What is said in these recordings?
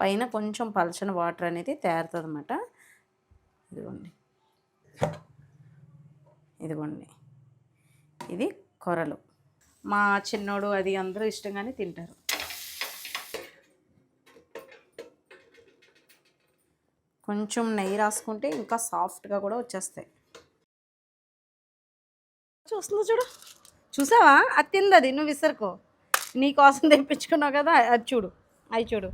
పైన కొంచెం పలచని వాటర్ అనేది తేరుతుంది అనమాట ఇదిగోండి. ఇదిగోండి. ఇది కొరలు. మా చిన్నోడు అది అందరూ ఇష్టంగానే తింటారు. కొంచెం నెయ్యి రాసుకుంటే ఇంకా సాఫ్ట్గా కూడా వచ్చేస్తాయి. చూస్తుందో చూడు? చూసావా? అది తిందది. నువ్వు విసరుకో. నీ కోసం తెప్పించుకున్నావు కదా అది చూడు. అవి చూడు.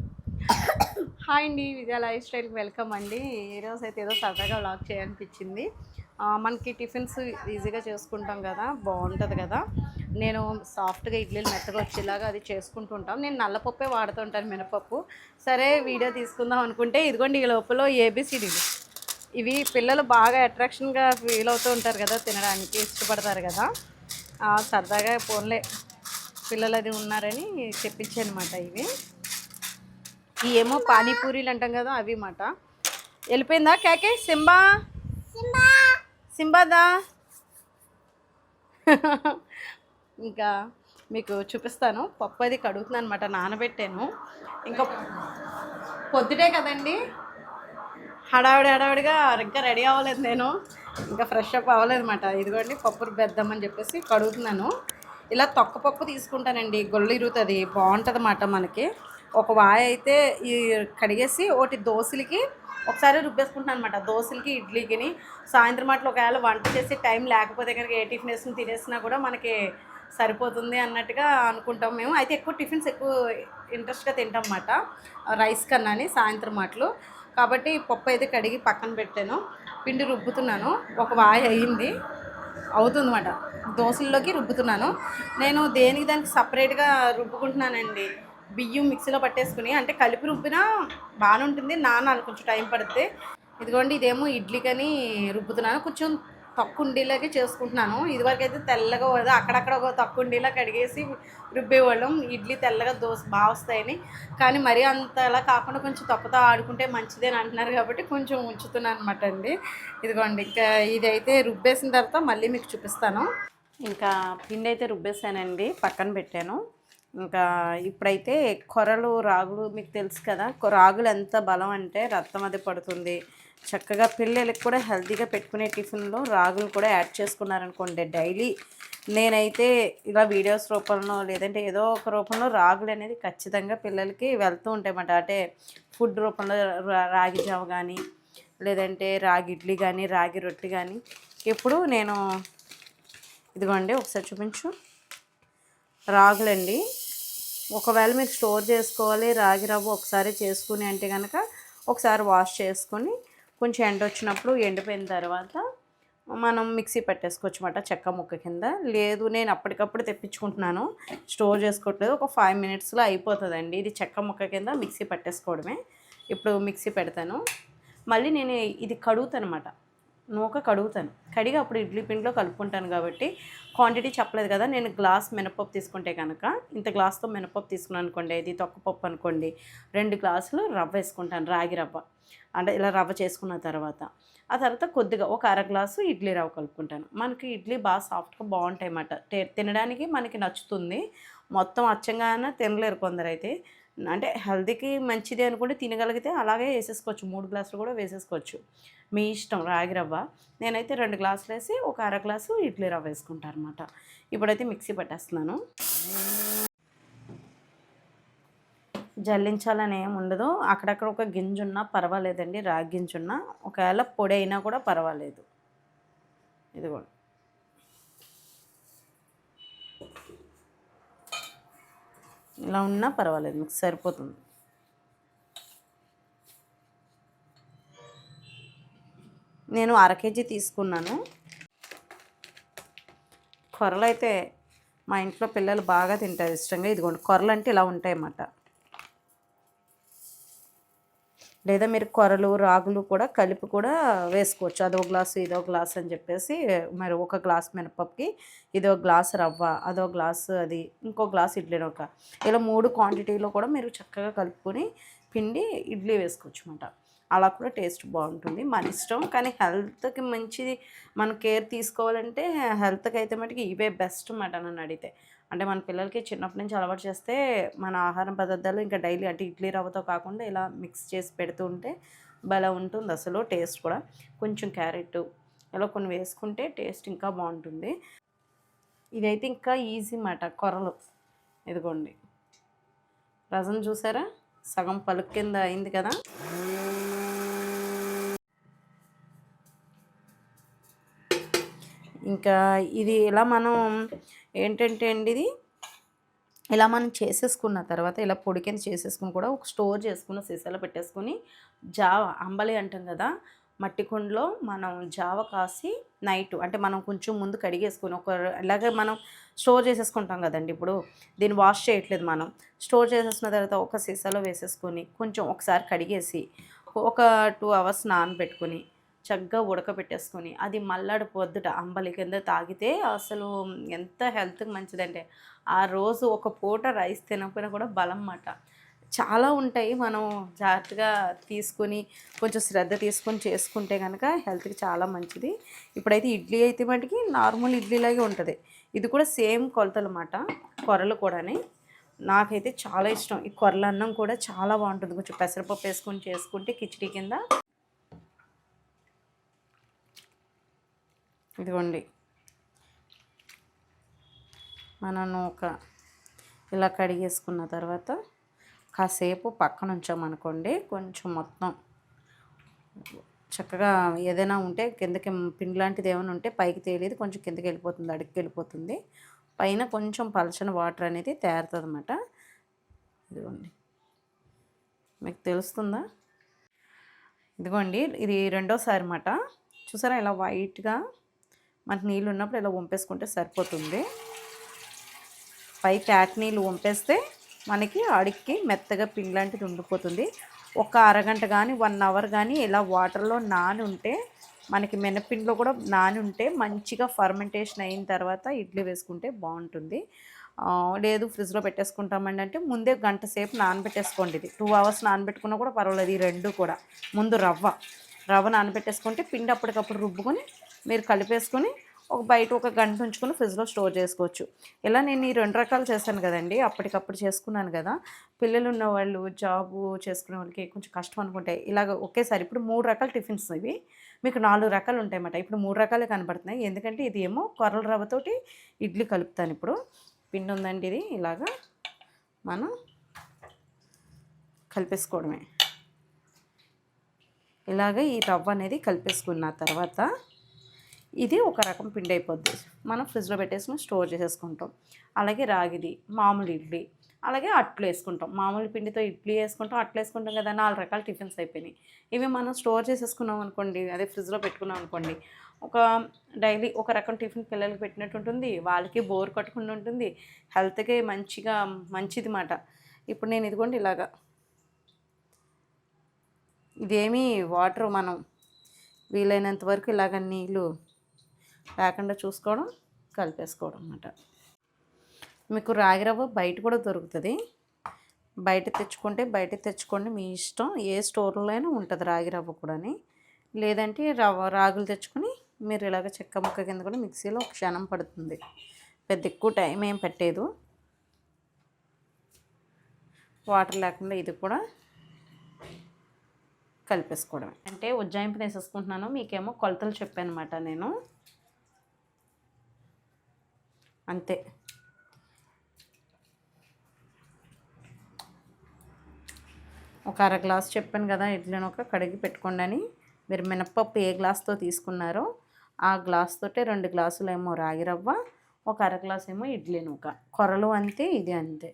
హాయ్ అండి విజయ లైఫ్ స్టైల్కి వెల్కమ్ అండి. ఈరోజు అయితే ఏదో సరదాగా వ్లాగ్ చేయాలనిపించింది. మనకి టిఫిన్స్ ఈజీగా చేసుకుంటాం కదా బాగుంటుంది కదా. నేను సాఫ్ట్గా ఇడ్లీలు మెత్తగా వచ్చేలాగా అది చేసుకుంటూ ఉంటాం నేను నల్లపప్పే వాడుతుంటాను మినపప్పు. సరే వీడియో తీసుకుందాం అనుకుంటే ఇదిగోండి ఈ లోపల ఏబిసిడీలు ఇవి పిల్లలు బాగా అట్రాక్షన్గా ఫీల్ అవుతూ ఉంటారు కదా తినడానికి ఇష్టపడతారు కదా. సరదాగా ఫోన్లే పిల్లలు అది ఉన్నారని చెప్పించానమాట ఇవి. ఈ ఏమో పానీపూరీలు అంటాం కదా అవి మాట. వెళ్ళిపోయిందా కేకే? సింబా? సింబాదా? ఇంకా మీకు చూపిస్తాను. పప్పు అది కడుగుతున్నాను అనమాట నానబెట్టాను. ఇంకా పొద్దుటే కదండి. హడావిడి హడావిడిగా ఇంకా రెడీ అవ్వలేదు నేను. ఇంకా ఫ్రెష్ అప్ అవ్వలేదు అనమాట ఇదిగోండి పప్పు బెద్దామని చెప్పేసి కడుగుతున్నాను. ఇలా తొక్క పప్పు తీసుకుంటానండి. గొల్లు ఇరుగుతుంది బాగుంటుంది అన్నమాట మనకి. ఒక వాయ అయితే ఈ కడిగేసి ఒకటి దోశలకి ఒకసారి రుబ్బేసుకుంటున్నాను అనమాట దోశలకి ఇడ్లీకిని. సాయంత్రం అట్లా ఒకవేళ వంట చేసి టైం లేకపోతే కనుక ఏ టిఫిన్ వేసుకుని తినేసినా కూడా మనకి సరిపోతుంది అన్నట్టుగా అనుకుంటాం మేము. అయితే ఎక్కువ టిఫిన్స్ ఎక్కువ ఇంట్రెస్ట్గా తింటాం అన్నమాట. రైస్ కన్నాని సాయంత్రం అట్లు. కాబట్టి పప్పు అయితే కడిగి పక్కన పెట్టాను. పిండి రుబ్బుతున్నాను. ఒక వాయి అయ్యింది అవుతుందన్నమాట. దోశల్లోకి రుబ్బుతున్నాను. నేను దేనికి దానికి సపరేట్గా రుబ్బుకుంటున్నానండి? బియ్యం మిక్సీలో పట్టేసుకుని అంటే కలిపి రుబ్బినా బాగానే ఉంటుంది నానాలి కొంచెం టైం పడుతుంది ఇదిగోండి ఇదేమో ఇడ్లీ కానీ రుబ్బుతున్నాను. కొంచెం తక్కువ ఉండేలాగే చేసుకుంటున్నాను. ఇదివరకు అయితే తెల్లగా పోదు అక్కడక్కడ ఒక తక్కువ ఉండేలా కడిగేసి రుబ్బేవాళ్ళం. ఇడ్లీ తెల్లగా దోశ బాగా వస్తాయని. కానీ మరీ అంతలా కాకుండా కొంచెం తక్కువతో ఆడుకుంటే మంచిది అని అంటున్నారు కాబట్టి కొంచెం ఉంచుతున్నాను అనమాట అండి. ఇదిగోండి ఇంకా ఇదైతే రుబ్బేసిన తర్వాత మళ్ళీ మీకు చూపిస్తాను. ఇంకా పిండి అయితే రుబ్బేసానండి పక్కన పెట్టాను. ఇంకా ఇప్పుడైతే కొరలు రాగులు మీకు తెలుసు కదా. రాగులు ఎంత బలం అంటే రక్తం అది పడుతుంది. చక్కగా పిల్లలకి కూడా హెల్తీగా పెట్టుకునే టిఫిన్లో రాగులు కూడా యాడ్ చేసుకున్నారనుకోండి డైలీ. నేనైతే ఇలా వీడియోస్ రూపంలో లేదంటే ఏదో ఒక రూపంలో రాగులు అనేది ఖచ్చితంగా పిల్లలకి వెళ్తూ ఉంటాయన్నమాట. అంటే ఫుడ్ రూపంలో రా- రాగి జావ కానీ లేదంటే రాగి ఇడ్లీ కానీ రాగి రొట్టె కానీ ఇప్పుడు నేను ఇదిగోండి ఒకసారి చూపించు. రాగులండి. ఒకవేళ మీరు స్టోర్ చేసుకోవాలి రాగి రవ్వ ఒకసారి చేసుకుని అంటే కనుక ఒకసారి వాష్ చేసుకొని కొంచెం ఎండ వచ్చినప్పుడు ఎండిపోయిన తర్వాత మనం మిక్సీ పెట్టేసుకోవచ్చు అన్నమాట చెక్క ముక్క కింద. లేదు నేను అప్పటికప్పుడు తెప్పించుకుంటున్నాను. స్టోర్ చేసుకోవట్లేదు. ఒక ఫైవ్ మినిట్స్లో అయిపోతుందండి. ఇది చెక్క ముక్క కింద మిక్సీ పట్టేసుకోవడమే. ఇప్పుడు మిక్సీ పెడతాను. మళ్ళీ నేను ఇది కడుగుతాను అనమాట నూక కడుగుతాను. కడిగి అప్పుడు ఇడ్లీ పిండిలో కలుపుకుంటాను కాబట్టి క్వాంటిటీ చెప్పలేదు కదా నేను గ్లాస్ మినపప్పు తీసుకుంటే కనుక ఇంత గ్లాస్తో మినపప్పు తీసుకున్నాను అనుకోండి ఇది తొక్కపప్పు అనుకోండి రెండు గ్లాసులు రవ్వ వేసుకుంటాను రాగి రవ్వ. అంటే ఇలా రవ్వ చేసుకున్న తర్వాత ఆ తర్వాత కొద్దిగా ఒక అర గ్లాసు ఇడ్లీ రవ్వ కలుపుకుంటాను. మనకి ఇడ్లీ బాగా సాఫ్ట్గా బాగుంటాయి అన్నమాట తినడానికి మనకి నచ్చుతుంది. మొత్తం అచ్చంగానే తినలేరు కొందరైతే. అంటే హెల్తీకి మంచిది అనుకుంటే తినగలిగితే అలాగే వేసేసుకోవచ్చు. మూడు గ్లాసులు కూడా వేసేసుకోవచ్చు. మీ ఇష్టం రాగి రవ్వ. నేనైతే రెండు గ్లాసులు వేసి ఒక అర గ్లాసు ఇడ్లీ రవ్వ వేసుకుంటాను అనమాట ఇప్పుడైతే మిక్సీ పట్టేస్తున్నాను. జల్లించాలని ఏం ఉండదు. అక్కడక్కడ ఒక గింజ ఉన్నా పర్వాలేదండి. రాగి గింజ ఉన్నా ఒకవేళ పొడి అయినా కూడా పర్వాలేదు. ఇది కూడా ఇలా ఉన్నా పర్వాలేదు మీకు సరిపోతుంది. నేను అర కేజీ తీసుకున్నాను. కొరలు అయితే మా ఇంట్లో పిల్లలు బాగా తింటారు ఇష్టంగా ఇదిగోండి కొరలు అంటే ఇలా ఉంటాయి లేదా మీరు కొరలు రాగులు కూడా కలిపి కూడా వేసుకోవచ్చు. అదో గ్లాసు ఇదో గ్లాస్ అని చెప్పేసి మరి ఒక గ్లాస్ మినపప్పుకి ఇదో గ్లాస్ రవ్వ అదో గ్లాస్ అది ఇంకో గ్లాస్ ఇడ్లీ నౌక. ఇలా మూడు క్వాంటిటీలో కూడా మీరు చక్కగా కలుపుకొని పిండి ఇడ్లీ వేసుకోవచ్చు అనమాట అలా కూడా టేస్ట్ బాగుంటుంది. మన ఇష్టం కానీ హెల్త్కి మంచిది మన కేర్ తీసుకోవాలంటే హెల్త్కి అయితే మటుకు ఇవే బెస్ట్ మాట నన్ను అడిగితే. అంటే మన పిల్లలకి చిన్నప్పటి నుంచి అలవాటు చేస్తే మన ఆహారం పదార్థాలు ఇంకా డైలీ అంటే ఇడ్లీ రవ్వతో కాకుండా ఇలా మిక్స్ చేసి పెడుతూ ఉంటే భలే ఉంటుంది అసలు టేస్ట్ కూడా. కొంచెం క్యారెట్ ఇలా కొన్ని వేసుకుంటే టేస్ట్ ఇంకా బాగుంటుంది. ఇదైతే ఇంకా ఈజీ మాట కొరలు ఇదిగోండి. రసం చూసారా? సగం పలుకు కింద అయింది కదా? ఇంకా ఇది ఇలా మనం ఏంటంటే అండి ఇది ఇలా మనం చేసేసుకున్న తర్వాత ఇలా పొడి కింద చేసేసుకుని కూడా ఒక స్టోర్ చేసుకుని సీసాలో పెట్టేసుకుని జావ అంబలి అంటాం కదా మట్టి కుండలో మనం జావ కాసి నైట్ అంటే మనం కొంచెం ముందు కడిగేసుకుని ఒక ఇలాగే మనం స్టోర్ చేసేసుకుంటాం కదండి ఇప్పుడు దీన్ని వాష్ చేయట్లేదు మనం. స్టోర్ చేసేసిన తర్వాత ఒక సీసాలో వేసేసుకొని కొంచెం ఒకసారి కడిగేసి ఒక టూ అవర్స్ నానబెట్టుకుని చక్కగా ఉడకబెట్టేసుకొని అది మల్లాడి పొద్దుట అంబలి కింద తాగితే అసలు ఎంత హెల్త్కి మంచిదంటే ఆ రోజు ఒక పూట రైస్ తినకపోయినా కూడా బలం మాట చాలా ఉంటాయి మనం జాగ్రత్తగా తీసుకొని కొంచెం శ్రద్ధ తీసుకొని చేసుకుంటే కనుక హెల్త్కి చాలా మంచిది. ఇప్పుడైతే ఇడ్లీ అయితే మటుకి నార్మల్ ఇడ్లీలాగే ఉంటుంది. ఇది కూడా సేమ్ కొలతలు అన్నమాట కొరలు కూడాని. నాకైతే చాలా ఇష్టం. ఈ కొరల అన్నం కూడా చాలా బాగుంటుంది. కొంచెం పెసరపప్పు వేసుకొని చేసుకుంటే కిచిడి కింద ఇదిగోండి. మన నూక ఇలా కడిగేసుకున్న తర్వాత కాసేపు పక్కన ఉంచామనుకోండి కొంచెం మొత్తం చక్కగా ఏదైనా ఉంటే కిందకి పిండి లాంటిది ఏమైనా ఉంటే పైకి తేలిది కొంచెం కిందకి వెళ్ళిపోతుంది అడుగుకి వెళ్ళిపోతుంది. పైన కొంచెం పలచని వాటర్ అనేది తేరుతుంది అన్నమాట ఇదిగోండి. మీకు తెలుస్తుందా? ఇదిగోండి ఇది రెండోసారి అన్నమాట. చూసారా ఇలా వైట్గా మనకి నీళ్ళు ఉన్నప్పుడు ఇలా వంపేసుకుంటే సరిపోతుంది. పై క్యాట్ నీళ్ళు వంపేస్తే మనకి అడిక్కి మెత్తగా పిండి లాంటిది ఉండిపోతుంది. ఒక అరగంట కానీ వన్ అవర్ కానీ ఇలా వాటర్లో నాని ఉంటే మనకి మినపిండిలో కూడా నాని ఉంటే మంచిగా ఫర్మెంటేషన్ అయిన తర్వాత ఇడ్లీ వేసుకుంటే బాగుంటుంది. లేదు ఫ్రిడ్జ్లో పెట్టేసుకుంటామండి అంటే ముందే గంట సేపు నానబెట్టేసుకోండి ఇది. టూ అవర్స్ నానబెట్టుకున్నా కూడా పర్వాలేదు ఈ రెండు కూడా. ముందు రవ్వ. రవ్వ నానబెట్టేసుకుంటే పిండి అప్పటికప్పుడు రుబ్బుకొని మీరు కలిపేసుకొని ఒక బయట ఒక గంట ఉంచుకొని ఫ్రిడ్జ్లో స్టోర్ చేసుకోవచ్చు. ఇలా నేను ఈ రెండు రకాలు చేశాను కదండి అప్పటికప్పుడు చేసుకున్నాను కదా. పిల్లలు ఉన్న వాళ్ళు జాబు చేసుకునే వాళ్ళకి కొంచెం కష్టం అనుకుంటే ఇలాగ ఒకేసారి ఇప్పుడు మూడు రకాల టిఫిన్స్ ఇవి. మీకు నాలుగు రకాలు ఉంటాయి అన్నమాట ఇప్పుడు మూడు రకాలే కనబడుతున్నాయి. ఎందుకంటే ఇది ఏమో కొర్రల రవ్వతోటి ఇడ్లీ కలుపుతాను ఇప్పుడు. పిండి ఉందండి ఇది. ఇలాగా మనం కలిపేసుకోవడమే. ఇలాగ ఈ రవ్వ అనేది కలిపేసుకున్న తర్వాత ఇది ఒక రకం పిండి అయిపోద్ది మనం ఫ్రిడ్జ్లో పెట్టేసుకుని స్టోర్ చేసేసుకుంటాం. అలాగే రాగిది మామూలు ఇడ్లీ అలాగే అట్లు వేసుకుంటాం. మామూలు పిండితో ఇడ్లీ వేసుకుంటాం అట్లు వేసుకుంటాం కదా నాలుగు రకాల టిఫిన్స్ అయిపోయినాయి. ఇవి మనం స్టోర్ చేసేసుకున్నాం అనుకోండి అదే ఫ్రిడ్జ్లో పెట్టుకున్నాం అనుకోండి ఒక డైలీ ఒక రకం టిఫిన్ పిల్లలకి పెట్టినట్టు ఉంటుంది వాళ్ళకి బోర్ కొట్టకుండా ఉంటుంది హెల్త్కి మంచిగా మంచిది మాట. ఇప్పుడు నేను ఇదిగోండి ఇలాగా. ఇదేమీ వాటర్ మనం వీలైనంత వరకు ఇలాగ నీళ్ళు లేకుండా చూసుకోవడం కలిపేసుకోవడం అన్నమాట. మీకు రాగి రవ్వ బయట కూడా దొరుకుతుంది. బయట తెచ్చుకుంటే బయట తెచ్చుకోండి మీ ఇష్టం. ఏ స్టోర్లో అయినా ఉంటుంది రాగి రవ్వ కూడాని. లేదంటే రవ్వ రాగులు తెచ్చుకొని మీరు ఇలాగ చెక్క ముక్క కింద కూడా మిక్సీలో ఒక క్షణం పడుతుంది. పెద్ద ఎక్కువ టైం ఏం పెట్టేదు. వాటర్ లేకుండా ఇది కూడా కలిపేసుకోవడమే. అంటే ఉజ్జాయింపు వేసేసుకుంటున్నాను మీకేమో కొలతలు చెప్పాను అనమాట నేను. అంతే. ఒక అర గ్లాస్ చెప్పాను కదా ఇడ్లీని ఒక కడిగి పెట్టుకోండి అని. మీరు మినప్పప్పు ఏ గ్లాస్తో తీసుకున్నారో ఆ గ్లాస్ తోటే రెండు గ్లాసులు ఏమో రాగి రవ్వ ఒక అర గ్లాస్ ఏమో ఇడ్లీ నూక. కొరలు అంతే ఇది అంతే.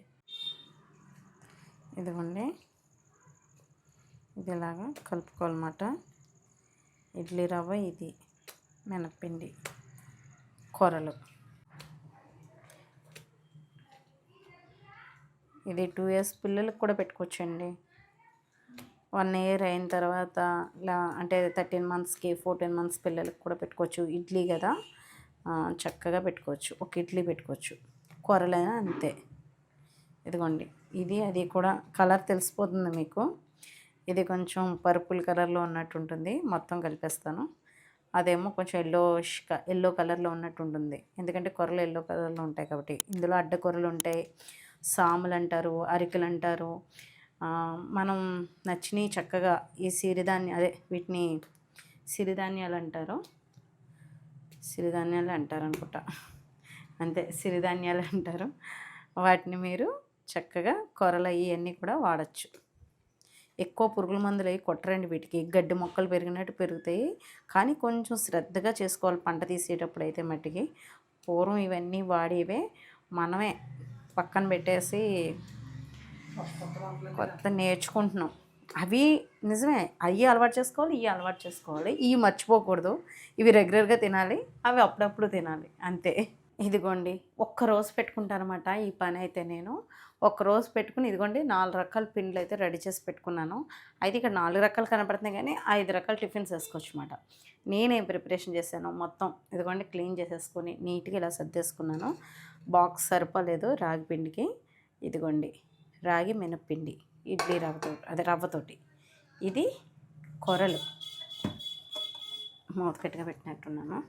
ఇదిగోండి. ఇది ఇలాగా కలుపుకోవాలన్నమాట. ఇడ్లీ రవ్వ ఇది మినప్పిండి కొరలు. ఇది టూ ఇయర్స్ పిల్లలకు కూడా పెట్టుకోవచ్చండి. వన్ ఇయర్ అయిన తర్వాత ఇలా అంటే థర్టీన్ మంత్స్కి ఫోర్టీన్ మంత్స్ పిల్లలకు కూడా పెట్టుకోవచ్చు. ఇడ్లీ కదా చక్కగా పెట్టుకోవచ్చు. ఒక ఇడ్లీ పెట్టుకోవచ్చు. కూరలైనా అంతే. ఇదిగోండి. ఇది అది కూడా కలర్ తెలిసిపోతుంది మీకు. ఇది కొంచెం పర్పుల్ కలర్లో ఉన్నట్టు ఉంటుంది. మొత్తం కలిపేస్తాను. అదేమో కొంచెం ఎల్లో ఎల్లో కలర్లో ఉన్నట్టు ఉంటుంది. ఎందుకంటే కొరలు ఎల్లో కలర్లో ఉంటాయి కాబట్టి. ఇందులో అడ్డ కొరలు ఉంటాయి. సాములు అంటారు అరికలు అంటారు మనం నచ్చినవి చక్కగా ఈ సిరిధాన్య అదే వీటిని సిరిధాన్యాలు అంటారు సిరిధాన్యాలు అంటారు అనుకుంటా అంతే సిరిధాన్యాలు అంటారు వాటిని మీరు చక్కగా కొరలు ఇవన్నీ కూడా వాడచ్చు. ఎక్కువ పురుగుల మందులు అవి కొట్టరండి వీటికి. గడ్డి మొక్కలు పెరిగినట్టు పెరుగుతాయి. కానీ కొంచెం శ్రద్ధగా చేసుకోవాలి పంట తీసేటప్పుడు అయితే మట్టికి. పూర్వం ఇవన్నీ వాడేవే. మనమే పక్కన పెట్టేసి కొత్త నేర్చుకుంటున్నాం. అవి నిజమే అవి అలవాటు చేసుకోవాలి ఇవి అలవాటు చేసుకోవాలి. ఇవి మర్చిపోకూడదు. ఇవి రెగ్యులర్గా తినాలి అవి అప్పుడప్పుడు తినాలి. అంతే. ఇదిగోండి ఒక్కరోజు పెట్టుకుంటానమాట ఈ పని అయితే నేను. ఒక్కరోజు పెట్టుకుని ఇదిగోండి నాలుగు రకాల పిండ్లు అయితే రెడీ చేసి పెట్టుకున్నాను. అయితే ఇక్కడ నాలుగు రకాలు కనపడుతున్నాయి కానీ ఐదు రకాల టిఫిన్స్ వేసుకోవచ్చు అనమాట నేనేం ప్రిపరేషన్ చేశాను మొత్తం. ఇదిగోండి క్లీన్ చేసేసుకొని నీట్గా ఇలా సర్దేసుకున్నాను. బాక్స్ సరిపోలేదు రాగి పిండికి. ఇదిగోండి రాగి మినప్పిండి ఇడ్లీ రవ్వతో అదే రవ్వతోటి. ఇది కొరలు. మూతకట్టుగా పెట్టినట్టున్నాను.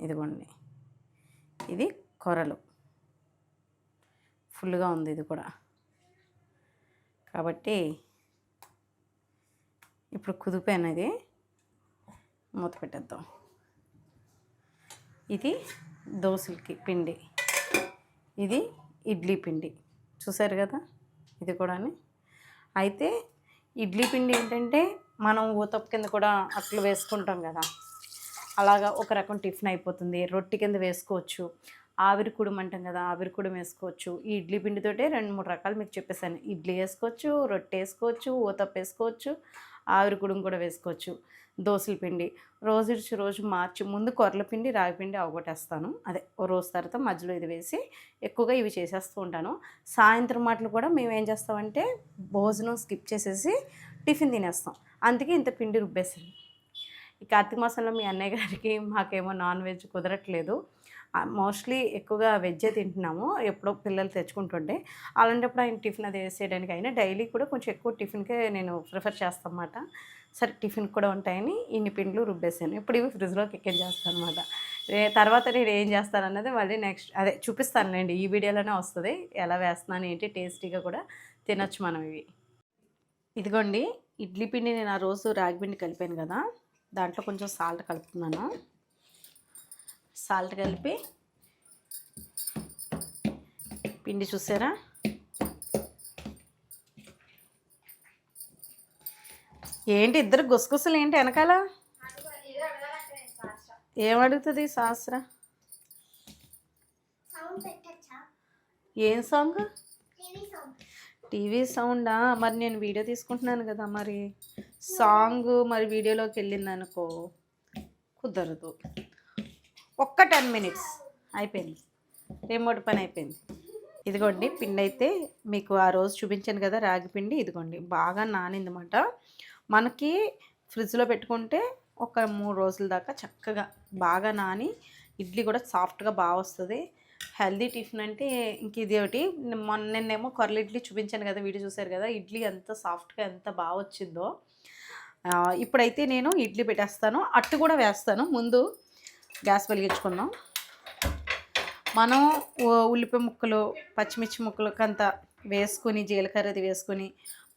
ఇదిగోండి ఇది కొరలు. ఫుల్గా ఉంది ఇది కూడా. కాబట్టి ఇప్పుడు కుదిపోయినది. మూత పెట్టేద్దాం. ఇది దోశలకి పిండి. ఇది ఇడ్లీ పిండి. చూసారు కదా? ఇది కూడా అయితే ఇడ్లీ పిండి ఏంటంటే మనం ఊతప్ప కింద కూడా అట్లు వేసుకుంటాం కదా. అలాగా ఒక రకం టిఫిన్ అయిపోతుంది. రొట్టె కింద వేసుకోవచ్చు. ఆవిరి కుడుం అంటాం కదా ఆవిరి కుడుం వేసుకోవచ్చు. ఈ ఇడ్లీ పిండితోటే రెండు మూడు రకాలు మీకు చెప్పేసాను ఇడ్లీ వేసుకోవచ్చు రొట్టె వేసుకోవచ్చు ఊతప్ప వేసుకోవచ్చు ఆవిరి కుడుం కూడా వేసుకోవచ్చు. దోశల పిండి. రోజు ఇడిచి రోజు మార్చి ముందు కొర్రల పిండి రాగి పిండి అవగొట్టేస్తాను. అదే ఓ రోజు తర్వాత మధ్యలో ఇది వేసి ఎక్కువగా ఇవి చేసేస్తూ ఉంటాను. సాయంత్రం మాటలు కూడా మేము ఏం చేస్తామంటే భోజనం స్కిప్ చేసేసి టిఫిన్ తినేస్తాం. అందుకే ఇంత పిండి రుబ్బేసాను ఈ కార్తీక మాసంలో మీ అన్నయ్య గారికి మాకేమో నాన్ వెజ్ కుదరట్లేదు. మోస్ట్లీ ఎక్కువగా వెజ్జే తింటున్నాము. ఎప్పుడో పిల్లలు తెచ్చుకుంటుంటే. అలాంటప్పుడు ఆయన టిఫిన్ అది వేసేయడానికి అయినా డైలీ కూడా కొంచెం ఎక్కువ టిఫిన్కే నేను ప్రిఫర్ చేస్తాను అన్నమాట సరే టిఫిన్ కూడా ఉంటాయని ఇన్ని పిండ్లు రుబ్బేసాను. ఇప్పుడు ఇవి ఫ్రిడ్జ్లోకి ఎక్కించేస్తాను అనమాట తర్వాత నేను ఏం చేస్తాను అన్నది మళ్ళీ నెక్స్ట్ అదే చూపిస్తానులేండి. ఈ వీడియోలోనే వస్తుంది. ఎలా వేస్తున్నాను ఏంటి టేస్టీగా కూడా తినొచ్చు మనం ఇవి. ఇదిగోండి ఇడ్లీ పిండి నేను ఆ రోజు రాగి పిండి కలిపాను కదా దాంట్లో కొంచెం సాల్ట్ కలుపుతున్నాను. సాల్ట్ కలిపి పిండి చూసారా? ఏంటి ఇద్దరు గుసగుసలు ఏంటి వెనకాల? ఏం అడుగుతుంది శాస్త్ర ఏం సాంగ్? టీవీ సౌండా? మరి నేను వీడియో తీసుకుంటున్నాను కదా మరి. సాంగ్ మరి వీడియోలోకి వెళ్ళింది అనుకో కుదరదు. ఒక్క టెన్ మినిట్స్. అయిపోయింది. రిమోట్ పని అయిపోయింది. ఇదిగోండి పిండి అయితే మీకు ఆ రోజు చూపించాను కదా రాగి పిండి. ఇదిగోండి బాగా నానిందన్నమాట. మనకి ఫ్రిడ్జ్లో పెట్టుకుంటే ఒక మూడు రోజుల దాకా చక్కగా బాగా నాని ఇడ్లీ కూడా సాఫ్ట్గా బాగా వస్తుంది. హెల్దీ టిఫిన్ అంటే ఇంక ఇది ఒకటి. మొన్న నిన్నేమో కొరల ఇడ్లీ చూపించాను కదా వీడియో చూశారు కదా ఇడ్లీ ఎంత సాఫ్ట్గా ఎంత బాగా వచ్చిందో. ఇప్పుడైతే నేను ఇడ్లీ పెట్టేస్తాను. అట్టు కూడా వేస్తాను. ముందు గ్యాస్ వెలిగించుకుందాం. మనం ఉల్లిపాయ ముక్కలు పచ్చిమిర్చి ముక్కలు కంత వేసుకొని జీలకర్రది వేసుకొని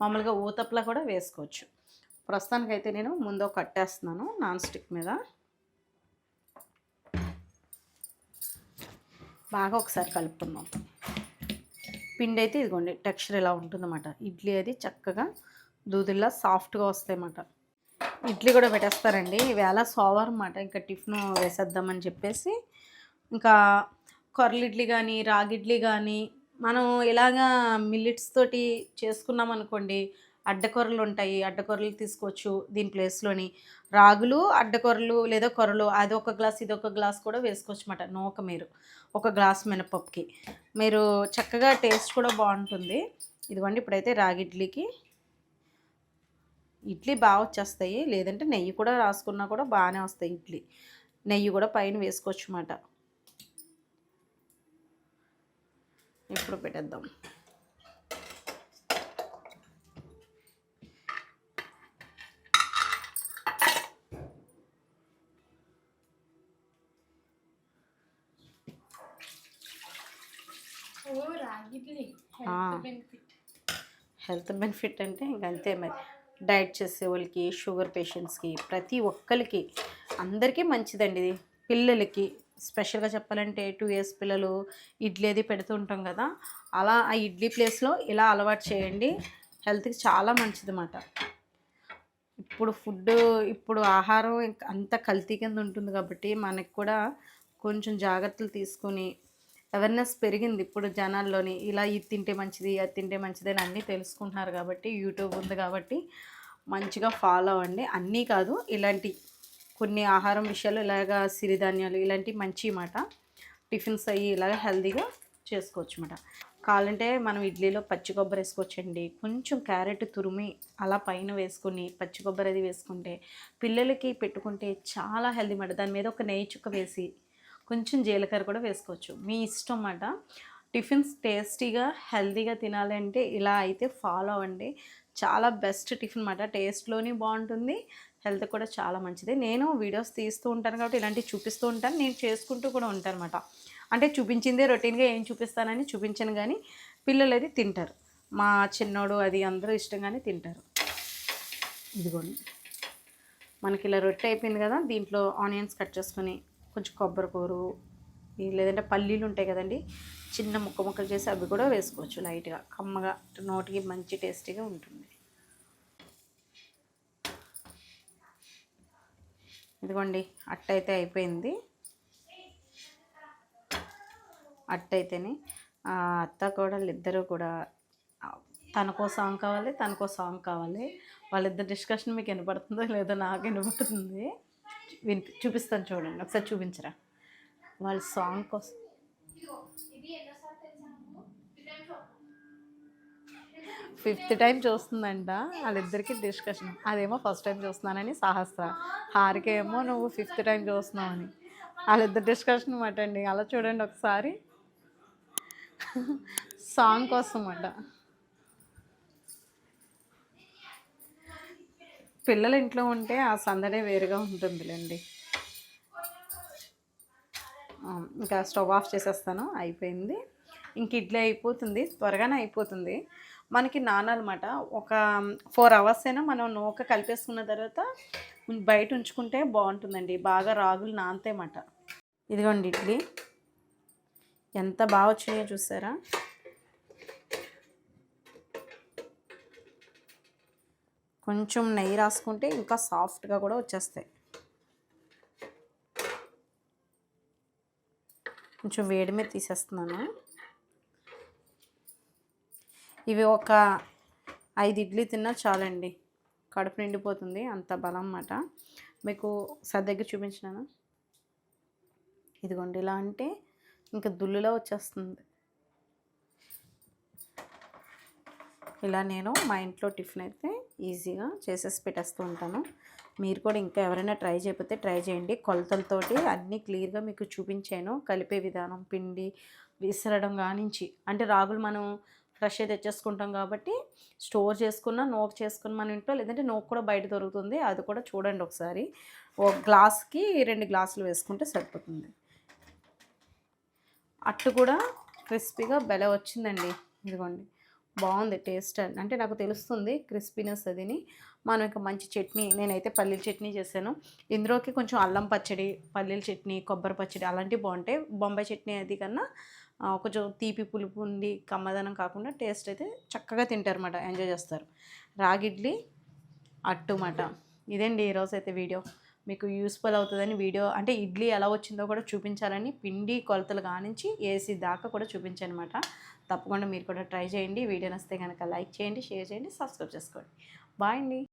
మామూలుగా ఊతప్లా కూడా వేసుకోవచ్చు. ప్రస్తుతానికైతే నేను ముందు కట్టేస్తున్నాను నాన్ స్టిక్ మీద. బాగా ఒకసారి కలుపుకుందాం. పిండి అయితే ఇదిగోండి టెక్స్చర్ ఇలా ఉంటుందన్నమాట. ఇడ్లీ అది చక్కగా దూదిల్లా సాఫ్ట్గా వస్తాయన్నమాట. ఇడ్లీ కూడా పెట్టేస్తారండి. ఈవేళ సోమవారం అనమాట ఇంకా టిఫిన్ వేసేద్దామని చెప్పేసి. ఇంకా కొర్రలు ఇడ్లీ కానీ రాగి ఇడ్లీ కానీ మనం ఇలాగా మిల్లెట్స్ తోటి చేసుకున్నాం అనుకోండి అడ్డకొరలు ఉంటాయి అడ్డకొరలు తీసుకోవచ్చు దీని ప్లేస్లోని. రాగులు అడ్డకొరలు లేదా కొరలు అది ఒక గ్లాస్ ఇది ఒక గ్లాస్ కూడా వేసుకోవచ్చు అన్నమాట నూక మీరు ఒక గ్లాస్ మినపప్పుకి. మీరు చక్కగా టేస్ట్ కూడా బాగుంటుంది. ఇదిగోండి ఇప్పుడైతే రాగి ఇడ్లీకి. ఇడ్లీ బాగా వచ్చేస్తాయి లేదంటే నెయ్యి కూడా రాసుకున్నా కూడా బాగానే వస్తాయి ఇడ్లీ. నెయ్యి కూడా పైన వేసుకోవచ్చు అన్నమాట ఇప్పుడు పెట్టేద్దాం ఇడ్లీ ఆ. Health benefit. అంటే ఇంక అంతే మరి. డైట్ చేసే వాళ్ళకి షుగర్ పేషెంట్స్కి ప్రతి ఒక్కరికి అందరికీ మంచిదండి ఇది. పిల్లలకి స్పెషల్గా చెప్పాలంటే టూ ఇయర్స్ పిల్లలు ఇడ్లీ అది పెడుతూ ఉంటాం కదా అలా ఆ ఇడ్లీ ప్లేస్లో ఇలా అలవాటు చేయండి. హెల్త్కి చాలా మంచిది అన్నమాట ఇప్పుడు ఫుడ్ ఇప్పుడు ఆహారం అంత కల్తీ కింద ఉంటుంది కాబట్టి మనకి కూడా కొంచెం జాగ్రత్తలు తీసుకుని అవేర్నెస్ పెరిగింది ఇప్పుడు జనాల్లోని. ఇలా ఇది తింటే మంచిది అది తింటే మంచిది అని అన్నీ తెలుసుకుంటున్నారు కాబట్టి యూట్యూబ్ ఉంది కాబట్టి మంచిగా ఫాలో అవ్వండి. అన్నీ కాదు ఇలాంటి కొన్ని ఆహారం విషయాలు ఇలాగా సిరిధాన్యాలు ఇలాంటివి మంచి మాట టిఫిన్స్ అయ్యి ఇలాగ హెల్తీగా చేసుకోవచ్చు అనమాట కావాలంటే మనం ఇడ్లీలో పచ్చి కొబ్బరి వేసుకోవచ్చండి. కొంచెం క్యారెట్ తురిమి అలా పైన వేసుకుని పచ్చి కొబ్బరి అది వేసుకుంటే పిల్లలకి పెట్టుకుంటే చాలా హెల్దీ మాట. దాని మీద ఒక నెయ్యి చుక్క వేసి కొంచెం జీలకర్ర కూడా వేసుకోవచ్చు. మీ ఇష్టం అన్నమాట టిఫిన్స్ టేస్టీగా హెల్తీగా తినాలంటే ఇలా అయితే ఫాలో అవ్వండి. చాలా బెస్ట్ టిఫిన్ అన్నమాట టేస్ట్లోని బాగుంటుంది. హెల్త్ కూడా చాలా మంచిది. నేను వీడియోస్ తీస్తూ ఉంటాను కాబట్టి ఇలాంటివి చూపిస్తూ ఉంటాను. నేను చేసుకుంటూ కూడా ఉంటాను అనమాట అంటే చూపించిందే రొటీన్గా ఏం చూపిస్తానని చూపించను కానీ పిల్లలు అది తింటారు. మా చిన్నోడు అది అందరూ ఇష్టంగానే తింటారు. ఇదిగోండి. మనకి ఇలా రొట్టె అయిపోయింది కదా. దీంట్లో ఆనియన్స్ కట్ చేసుకొని కొంచెం కొబ్బరి కూరు లేదంటే పల్లీలు ఉంటాయి కదండి చిన్న ముక్క ముక్కలు చేసి అవి కూడా వేసుకోవచ్చు లైట్గా కమ్మగా నోటికి మంచి టేస్టీగా ఉంటుంది. ఇదిగోండి అట్టయితే అయిపోయింది. అట్టయితేనే ఆ అత్త కోడలు వాళ్ళిద్దరూ కూడా తనకో సాంగ్ కావాలి తనకో సాంగ్ కావాలి. వాళ్ళిద్దరు డిస్కషన్ మీకు వినపడుతుందో లేదో నాకు వినపడుతుంది. వినిపి చూపిస్తాను చూడండి. ఒకసారి చూపించరా? వాళ్ళ సాంగ్ కోసం. ఫిఫ్త్ టైం చూస్తుందంట. వాళ్ళిద్దరికి డిస్కషన్. అదేమో ఫస్ట్ టైం చూస్తున్నానని సహస్ర. హారికేమో నువ్వు ఫిఫ్త్ టైం చూస్తున్నావు అని వాళ్ళిద్దరు డిస్కషన్ అన్నమాట అండి. అలా చూడండి ఒకసారి. సాంగ్ కోసం అన్నమాట పిల్లలు ఇంట్లో ఉంటే ఆ సందడే వేరుగా ఉంటుందిలేండి. ఇంకా స్టవ్ ఆఫ్ చేసేస్తాను. అయిపోయింది. ఇంక ఇడ్లీ అయిపోతుంది. త్వరగానే అయిపోతుంది. మనకి నానాలన్నమాట ఒక ఫోర్ అవర్స్ అయినా మనం నూక కలిపేసుకున్న తర్వాత బయట ఉంచుకుంటే బాగుంటుందండి. బాగా రాగులు నానతాయన్నమాట. ఇదిగోండి ఇడ్లీ. ఎంత బాగా వచ్చినాయో చూసారా? కొంచెం నెయ్యి రాసుకుంటే ఇంకా సాఫ్ట్గా కూడా వచ్చేస్తాయి. కొంచెం వేడి మీద తీసేస్తున్నాను. ఇవి ఒక ఐదు ఇడ్లీ తిన్నా చాలండి. కడుపు నిండిపోతుంది అంత బలం అన్నమాట. మీకు సద్దగ్గర చూపించినాను? ఇదిగోండి ఇలా అంటే ఇంకా దుల్లులో వచ్చేస్తుంది. ఇలా నేను మా ఇంట్లో టిఫిన్ అయితే ఈజీగా చేసేసి పెట్టేస్తూ ఉంటాను. మీరు కూడా ఇంకా ఎవరైనా ట్రై చేయకపోతే ట్రై చేయండి. కొలతలతోటి అన్నీ క్లియర్గా మీకు చూపించాను. కలిపే విధానం పిండి విసరడం కానించి అంటే రాగులు మనం ఫ్రెష్ తెచ్చేసుకుంటాం కాబట్టి స్టోర్ చేసుకున్న నోక్ చేసుకున్న మన ఇంట్లో లేదంటే నోక్ కూడా బయట దొరుకుతుంది. అది కూడా చూడండి ఒకసారి. ఒక గ్లాస్కి రెండు గ్లాసులు వేసుకుంటే సరిపోతుంది. అట్టు కూడా క్రిస్పీగా బెల వచ్చిందండి. ఇదిగోండి. బాగుంది టేస్ట్ అంటే నాకు తెలుస్తుంది క్రిస్పీనెస్ అదిని. మనం ఇంకా మంచి చట్నీ నేనైతే పల్లీల చట్నీ చేశాను. ఇందులోకి కొంచెం అల్లం పచ్చడి పల్లీల చట్నీ కొబ్బరి పచ్చడి అలాంటివి బాగుంటాయి. బొంబాయి చట్నీ అది కన్నా కొంచెం తీపి పులుపు ఉండి కమ్మదనం కాకుండా టేస్ట్ అయితే చక్కగా తింటారన్నమాట ఎంజాయ్ చేస్తారు. రాగిడ్లీ అట్టు మాట ఇదండి ఈరోజు అయితే వీడియో. మీకు యూస్ఫుల్ అవుతుందని వీడియో. అంటే ఇడ్లీ ఎలా వచ్చిందో కూడా చూపించాలని పిండి కొలతలు కానించి ఏసీ దాకా కూడా చూపించాను అనమాట తప్పకుండా మీరు కూడా ట్రై చేయండి. వీడియో నచ్చితే కనుక లైక్ చేయండి షేర్ చేయండి సబ్స్క్రైబ్ చేసుకోండి. బాయ్ అండి.